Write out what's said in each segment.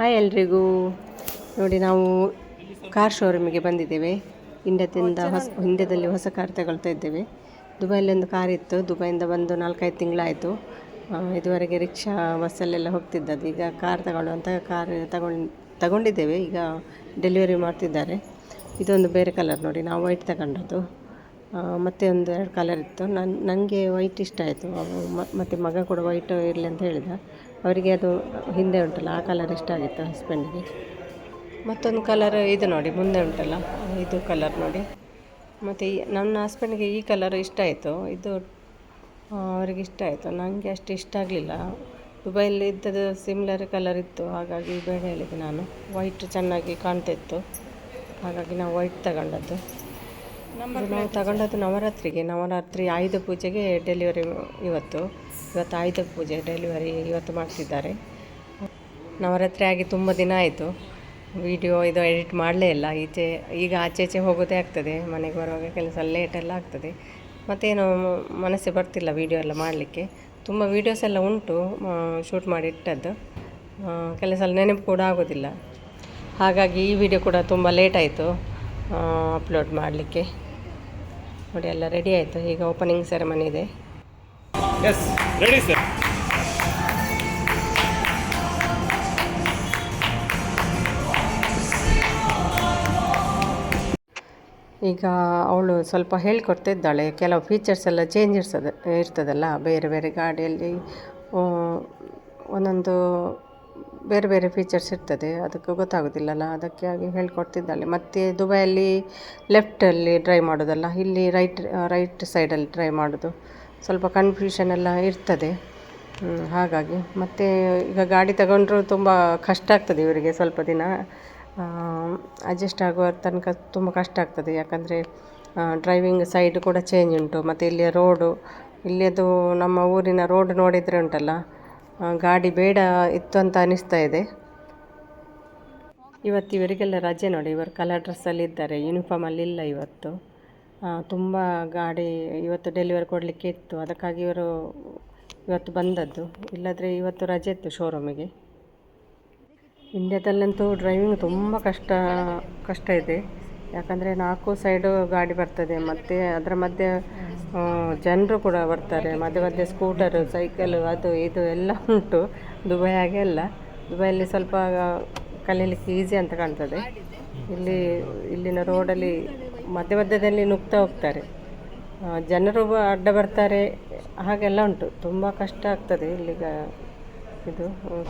Hi ಎಲ್ರಿಗೂ. ನೋಡಿ ನಾವು ಕಾರ್ ಶೋರೂಮಿಗೆ ಬಂದಿದ್ದೇವೆ. ಇಂಡಿಯಾದಿಂದ ಹೊಸ ಇಂಡಿಯಾದಲ್ಲಿ ಹೊಸ ಕಾರ್ ತಗೊಳ್ತಾ ಇದ್ದೇವೆ. ದುಬೈಯಲ್ಲಿ ಒಂದು ಕಾರ್ ಇತ್ತು. ದುಬೈಯಿಂದ ಬಂದು ನಾಲ್ಕೈದು ತಿಂಗಳಾಯಿತು. ಇದುವರೆಗೆ ರಿಕ್ಷಾ ಬಸ್ಸಲ್ಲೆಲ್ಲ ಹೋಗ್ತಿದ್ದದ್ದು. ಈಗ ಕಾರ್ ತಗೊಳ್ಳುವಂಥ ಕಾರ್ ತಗೊಂಡು ತಗೊಂಡಿದ್ದೇವೆ. ಈಗ ಡೆಲಿವರಿ ಮಾಡ್ತಿದ್ದಾರೆ. ಇದೊಂದು ಬೇರೆ ಕಲರ್ ನೋಡಿ. ನಾವು ವೈಟ್ ತಗೊಂಡದ್ದು. ಮತ್ತೆ ಒಂದು ಎರಡು ಕಲರ್ ಇತ್ತು. ನನ್ನ ನನಗೆ ವೈಟ್ ಇಷ್ಟ ಆಯಿತು. ಮತ್ತು ಮಗ ಕೂಡ ವೈಟ್ ಇರಲಿ ಅಂತ ಹೇಳಿದ. ಅವರಿಗೆ ಅದು ಹಿಂದೆ ಉಂಟಲ್ಲ, ಆ ಕಲರ್ ಇಷ್ಟ ಆಗಿತ್ತು ಹಸ್ಬೆಂಡಿಗೆ ಮತ್ತೊಂದು ಕಲರ್ ಇದು ನೋಡಿ, ಮುಂದೆ ಉಂಟಲ್ಲ, ಇದು ಕಲರ್ ನೋಡಿ. ಮತ್ತು ಈ ನನ್ನ ಹಸ್ಬೆಂಡ್ಗೆ ಈ ಕಲರ್ ಇಷ್ಟ ಆಯಿತು, ಇದು ಅವರಿಗೆ ಇಷ್ಟ ಆಯಿತು. ನನಗೆ ಅಷ್ಟು ಇಷ್ಟ ಆಗಲಿಲ್ಲ. ದುಬೈಯಲ್ಲಿ ಇದ್ದದ್ದು ಸಿಮ್ಲರ್ ಕಲರ್ ಇತ್ತು, ಹಾಗಾಗಿ ಬೇಡ ಹೇಳಿದೆ ನಾನು. ವೈಟ್ ಚೆನ್ನಾಗಿ ಕಾಣ್ತಿತ್ತು, ಹಾಗಾಗಿ ನಾವು ವೈಟ್ ತಗೊಂಡದ್ದು. ನಾವು ತಗೊಂಡದ್ದು ನವರಾತ್ರಿಗೆ. ನವರಾತ್ರಿ ಆಯುಧ ಪೂಜೆಗೆ ಡೆಲಿವರಿ ಇವತ್ತು. ಇವತ್ತು ಆಯುಧ ಪೂಜೆ ಡೆಲಿವರಿ ಇವತ್ತು ಮಾಡ್ತಿದ್ದಾರೆ. ನವರಾತ್ರಿ ಆಗಿ ತುಂಬ ದಿನ ಆಯಿತು. ವಿಡಿಯೋ ಇದು ಎಡಿಟ್ ಮಾಡಲೇ ಇಲ್ಲ. ಈಚೆ ಈಗ ಆಚೆ ಈಚೆ ಹೋಗೋದೇ ಆಗ್ತದೆ. ಮನೆಗೆ ಬರುವಾಗ ಕೆಲಸ ಲೇಟೆಲ್ಲ ಆಗ್ತದೆ. ಮತ್ತೇನು ಮನಸ್ಸೇ ಬರ್ತಿಲ್ಲ ವಿಡಿಯೋ ಎಲ್ಲ ಮಾಡಲಿಕ್ಕೆ. ತುಂಬ ವೀಡಿಯೋಸ್ ಎಲ್ಲ ಉಂಟು ಶೂಟ್ ಮಾಡಿ ಇಟ್ಟದ್ದು ಆ, ನೆನಪು ಕೂಡ ಆಗೋದಿಲ್ಲ. ಹಾಗಾಗಿ ಈ ವಿಡಿಯೋ ಕೂಡ ತುಂಬ ಲೇಟ್ ಆಯಿತು ಅಪ್ಲೋಡ್ ಮಾಡಲಿಕ್ಕೆ. ನೋಡಿ ಎಲ್ಲ ರೆಡಿ ಆಯಿತು. ಈಗ ಓಪನಿಂಗ್ ಸೆರೆಮನಿ ಇದೆ. ಎಸ್ ರೆಡಿ ಸರ್ ಈಗ ಅವಳು ಸ್ವಲ್ಪ ಹೇಳಿಕೊಡ್ತಿದ್ದಾಳೆ. ಕೆಲವು ಫೀಚರ್ಸ್ ಎಲ್ಲ ಚೇಂಜ್ ಇರ್ತದೆ ಇರ್ತದಲ್ಲ ಬೇರೆ ಬೇರೆ ಗಾಡಿಯಲ್ಲಿ ಒಂದೊಂದು ಬೇರೆ ಬೇರೆ ಫೀಚರ್ಸ್ ಇರ್ತದೆ, ಅದಕ್ಕೆ ಗೊತ್ತಾಗೋದಿಲ್ಲಲ್ಲ, ಅದಕ್ಕೆ ಹಾಗೆ ಹೇಳ್ಕೊಡ್ತಿದ್ದಾಳೆ. ಮತ್ತು ದುಬೈಯಲ್ಲಿ ಲೆಫ್ಟಲ್ಲಿ ಡ್ರೈವ್ ಮಾಡೋದಲ್ಲ, ಇಲ್ಲಿ ರೈಟ್ ರೈಟ್ ಸೈಡಲ್ಲಿ ಡ್ರೈವ್ ಮಾಡೋದು. ಸ್ವಲ್ಪ ಕನ್ಫ್ಯೂಷನ್ ಎಲ್ಲ ಇರ್ತದೆ. ಹಾಗಾಗಿ. ಮತ್ತು ಈಗ ಗಾಡಿ ತಗೊಂಡ್ರು ತುಂಬ ಕಷ್ಟ ಆಗ್ತದೆ ಇವರಿಗೆ ಸ್ವಲ್ಪ ದಿನ. ಅಡ್ಜಸ್ಟ್ ಆಗುವ ತನಕ ತುಂಬ ಕಷ್ಟ ಆಗ್ತದೆ. ಯಾಕಂದರೆ ಡ್ರೈವಿಂಗ್ ಸೈಡ್ ಕೂಡ ಚೇಂಜ್ ಉಂಟು. ಮತ್ತು ಇಲ್ಲಿಯ ರೋಡು ಇಲ್ಲಿಯದು ನಮ್ಮ ಊರಿನ ರೋಡ್ ನೋಡಿದರೆ ಉಂಟಲ್ಲ ಗಾಡಿ ಬೇಡ ಇತ್ತು ಅಂತ ಅನಿಸ್ತಾ ಇದೆ. ಇವತ್ತು ಇವರಿಗೆಲ್ಲ ರಜೆ ನೋಡಿ, ಇವರು ಕಲರ್ ಡ್ರೆಸ್ಸಲ್ಲಿ ಇದ್ದಾರೆ ಯೂನಿಫಾರ್ಮಲ್ಲಿ ಇಲ್ಲ ಇವತ್ತು. ತುಂಬ ಗಾಡಿ ಇವತ್ತು ಡೆಲಿವರಿ ಕೊಡಲಿಕ್ಕೆ ಇತ್ತು, ಅದಕ್ಕಾಗಿ ಇವರು ಇವತ್ತು ಬಂದದ್ದು. ಇಲ್ಲದ್ರೆ ಇವತ್ತು ರಜೆ ಇತ್ತು ಶೋರೂಮಿಗೆ ಇಂಡ್ಯಾದಲ್ಲಂತೂ ಡ್ರೈವಿಂಗ್ ತುಂಬ ಕಷ್ಟ ಕಷ್ಟ ಇದೆ. ಯಾಕಂದರೆ ನಾಲ್ಕು ಸೈಡು ಗಾಡಿ ಬರ್ತದೆ, ಮತ್ತು ಅದರ ಮಧ್ಯೆ ಜನರು ಕೂಡ ಬರ್ತಾರೆ, ಮಧ್ಯೆ ಮಧ್ಯೆ ಸ್ಕೂಟರು, ಸೈಕಲು, ಅದು ಇದು ಎಲ್ಲ ಉಂಟು, ದುಬೈ ಹಾಗೆ ಅಲ್ಲ. ದುಬೈಯಲ್ಲಿ ಸ್ವಲ್ಪ ಕಲೀಲಿಕ್ಕೆ ಈಸಿ ಅಂತ ಕಾಣ್ತದೆ. ಇಲ್ಲಿ, ಇಲ್ಲಿನ ರೋಡಲ್ಲಿ ಮಧ್ಯ ಮಧ್ಯದಲ್ಲಿ ನುಗ್ತಾ ಹೋಗ್ತಾರೆ. ಜನರು ಅಡ್ಡ ಬರ್ತಾರೆ, ಹಾಗೆಲ್ಲ ಉಂಟು. ತುಂಬ ಕಷ್ಟ ಆಗ್ತದೆ ಇಲ್ಲಿಗ ಇದು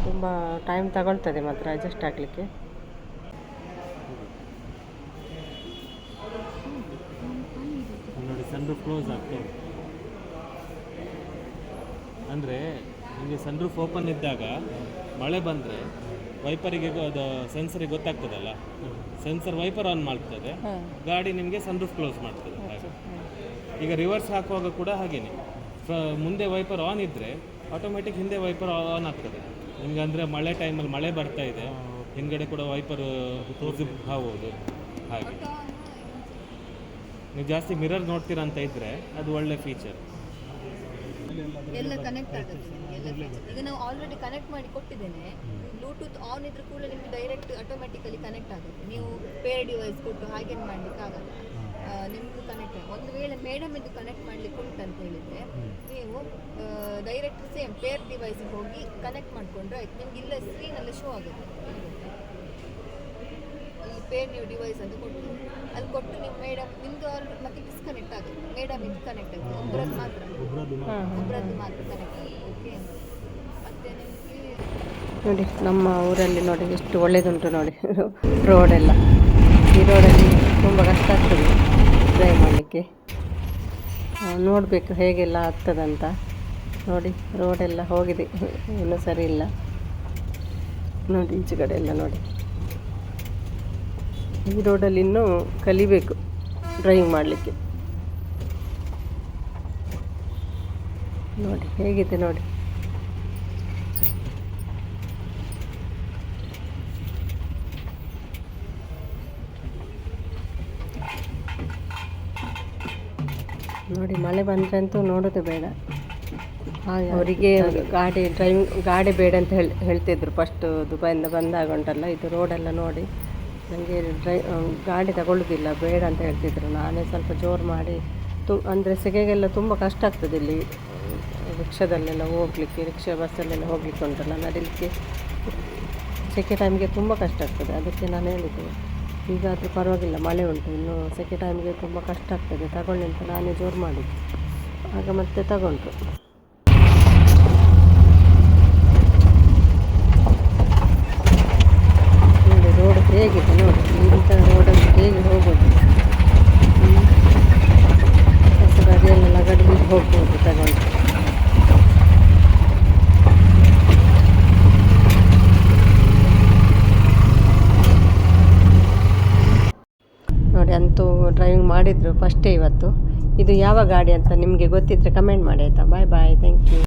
ತುಂಬ ಟೈಮ್ ತಗೊಳ್ತದೆ ಮಾತ್ರ ಅಡ್ಜಸ್ಟ್ ಆಗಲಿಕ್ಕೆ ನೋಡಿ ಸನ್ರೂಫ್ ಕ್ಲೋಸ್ ಆಗ್ತದೆ ಅಂದರೆ ನಿಮಗೆ ಸನ್ರೂಫ್ ಓಪನ್ ಇದ್ದಾಗ ಮಳೆ ಬಂದರೆ ವೈಪರಿಗೆ ಅದು ಸೆನ್ಸರಿಗೆ ಗೊತ್ತಾಗ್ತದಲ್ಲ? ಸೆನ್ಸರ್ ವೈಪರ್ ಆನ್ ಮಾಡ್ತದೆ. ಗಾಡಿ ನಿಮಗೆ ಸನ್ರೂಫ್ ಕ್ಲೋಸ್ ಮಾಡ್ತದೆ. ಹಾಗೆ. ಈಗ ರಿವರ್ಸ್ ಹಾಕುವಾಗ ಕೂಡ ಹಾಗೇನೆ. ಮುಂದೆ ವೈಪರ್ ಆನ್ ಇದ್ದರೆ ಆಟೋಮೆಟಿಕ್ ಹಿಂದೆ ವೈಪರ್ ಆನ್ ಆಗ್ತದೆ. ನಿಮ್ಗೆ ಅಂದರೆ ಮಳೆ ಟೈಮಲ್ಲಿ ಮಳೆ ಬರ್ತಾ ಇದೆ. ಹಿಂದ್ಗಡೆ ಕೂಡ ವೈಪರ್ ಆಗ್ಬೋದು ಹಾಗೆ. ನೀವು ಜಾಸ್ತಿ ಮಿರರ್ ನೋಡ್ತೀರಾ ಅಂತ ಇದ್ರೆ ಅದು ಒಳ್ಳೆ ಫೀಚರ್ ಎಲ್ಲ ಕನೆಕ್ಟ್ ಆಗುತ್ತೆ ಎಲ್ಲ feature. ಈಗ ನಾವು ಆಲ್ರೆಡಿ ಕನೆಕ್ಟ್ ಮಾಡಿ ಕೊಟ್ಟಿದ್ದೇನೆ. ಬ್ಲೂಟೂತ್ ಆನ್ ಇದ್ರೂ ಕೂಡ ನಿಮ್ಗೆ ಡೈರೆಕ್ಟ್ ಆಟೋಮೆಟಿಕಲಿ ಕನೆಕ್ಟ್ ಆಗುತ್ತೆ. ನೀವು ಪೇರ್ ಡಿವೈಸ್ ಕೊಟ್ಟು ಹಾಗೇನು ಮಾಡ್ಲಿಕ್ಕೆ ಆಗಲ್ಲ. ಆ, ನಿಮ್ದು ಕನೆಕ್ಟ್ ಒಂದು ವೇಳೆ ಮೇಡಮ್ ಇದು ಕನೆಕ್ಟ್ ಮಾಡ್ಲಿಕ್ಕೆ ಉಂಟು ಅಂತ ಹೇಳಿದ್ರೆ ನೀವು ಡೈರೆಕ್ಟ್ ಸೇಮ್ ಪೇರ್ ಡಿವೈಸ್ಗೆ ಹೋಗಿ ಕನೆಕ್ಟ್ ಮಾಡ್ಕೊಂಡ್ರೆ ಆಯ್ತು. ನಿಮ್ಗೆ ಇಲ್ಲ ಸ್ಕ್ರೀನಲ್ಲಿ ಶೋ ಆಗುತ್ತೆ. ಪೇರ್ ನೀವು ಡಿವೈಸ್ ಅಂತ ಕೊಟ್ಟು ಅಲ್ಲಿ ಕೊಟ್ಟು ನಿಮ್ಮ ಮೇಡಮ್, ನಿಮ್ದು ಆಲ್ರೆಡಿ ಮತ್ತೆ ಡಿಸ್ಕನೆಕ್ಟ್ ಆಗಿ ಮೇಡಮ್ ಇದು ಕನೆಕ್ಟ್ ಆಗುತ್ತೆ ಒಬ್ಬರದ್ದು ಮಾತ್ರ. ಒಬ್ಬರದ್ದು ಮಾತ್ರ ಕನೆಕ್ಟ್ ಓಕೆ ಮತ್ತೆ ನಿಮಗೆ ನೋಡಿ, ನಮ್ಮ ಊರಲ್ಲಿ ನೋಡಿ, ಎಷ್ಟು ಒಳ್ಳೇದುಂಟು ನೋಡಿ. ರೋಡೆಲ್ಲ ಈ ರೋಡಲ್ಲಿ ತುಂಬ ಕಷ್ಟ ಆಗ್ತದೆ ಡ್ರೈವ್ ಮಾಡಲಿಕ್ಕೆ. ನೋಡಬೇಕು ಹೇಗೆಲ್ಲ ಆಗ್ತದಂತ. ನೋಡಿ ರೋಡೆಲ್ಲ ಹೋಗಿದೆ. ಇನ್ನೂ ಸರಿ ಇಲ್ಲ. ನೋಡಿ, ಈಚೆ ಕಡೆ ಎಲ್ಲ ನೋಡಿ. ಈ ರೋಡಲ್ಲಿ ಇನ್ನೂ ಕಲಿಬೇಕು ಡ್ರೈವಿಂಗ್ ಮಾಡಲಿಕ್ಕೆ. ನೋಡಿ ಹೇಗಿದೆ ನೋಡಿ. ನೋಡಿ ಮಳೆ ಬಂದರೆ ಅಂತೂ ನೋಡೋದು ಬೇಡ. ಅವರಿಗೆ ಗಾಡಿ ಡ್ರೈವಿಂಗ್ ಗಾಡಿ ಬೇಡ ಅಂತ ಹೇಳಿ ಹೇಳ್ತಿದ್ರು. ಫಸ್ಟ್ ದುಬೈಯಿಂದ ಬಂದಾಗ ಉಂಟಲ್ಲ ಇದು ರೋಡೆಲ್ಲ ನೋಡಿ. ನನಗೆ ಡ್ರೈ ಗಾಡಿ ತಗೊಳ್ಳೋದಿಲ್ಲ ಬೇಡ ಅಂತ ಹೇಳ್ತಿದ್ರು. ನಾನೇ ಸ್ವಲ್ಪ ಜೋರು ಮಾಡಿ ತು, ಅಂದರೆ ಸೆಕೆಗೆಲ್ಲ ತುಂಬ ಕಷ್ಟ ಆಗ್ತದೆ ಇಲ್ಲಿ. ರಿಕ್ಷಾದಲ್ಲೆಲ್ಲ ಹೋಗ್ಲಿಕ್ಕೆ, ರಿಕ್ಷಾ ಬಸ್ಸಲ್ಲೆಲ್ಲ ಹೋಗ್ಲಿಕ್ಕೆ ಉಂಟಲ್ಲ, ನಡಿಲಿಕ್ಕೆ ಸೆಕೆ ಟೈಮ್ಗೆ ತುಂಬ ಕಷ್ಟ ಆಗ್ತದೆ. ಅದಕ್ಕೆ ನಾನು ಈಗ ಅದು ಪರವಾಗಿಲ್ಲ, ಮಳೆ ಉಂಟು, ಇನ್ನು ಸೆಕೆ ಟೈಮ್ಗೆ ತುಂಬ ಕಷ್ಟ ಆಗ್ತದೆ. ತಗೊಳ್ಳಿ ಅಂತ ನಾನೇ ಜೋರು ಮಾಡಿದ್ದು. ಆಗ ಮತ್ತೆ ತಗೊಂಡ್ರು ನೋಡಿ ರೋಡ್ ಹೇಗಿದೆ ನೋಡಿ, ಇಂಥ ರೋಡಲ್ಲಿ ಹೇಗೆ ಹೋಗೋದು. ಹೊಸ ಗಾಡಿಯಲ್ಲೆಲ್ಲ ಗಡಿಗೆ ಹೋಗ್ಬೋದು ತಗೊಂಡು. ನೋಡಿ, ಅಂತೂ ಡ್ರೈವಿಂಗ್ ಮಾಡಿದ್ರು ಫಸ್ಟೇ ಇವತ್ತು. ಇದು ಯಾವ ಗಾಡಿ ಅಂತ ನಿಮಗೆ ಗೊತ್ತಿದ್ದರೆ ಕಮೆಂಟ್ ಮಾಡಿ ಆಯಿತಾ? ಬಾಯ್ ಬಾಯ್ ಥ್ಯಾಂಕ್ ಯು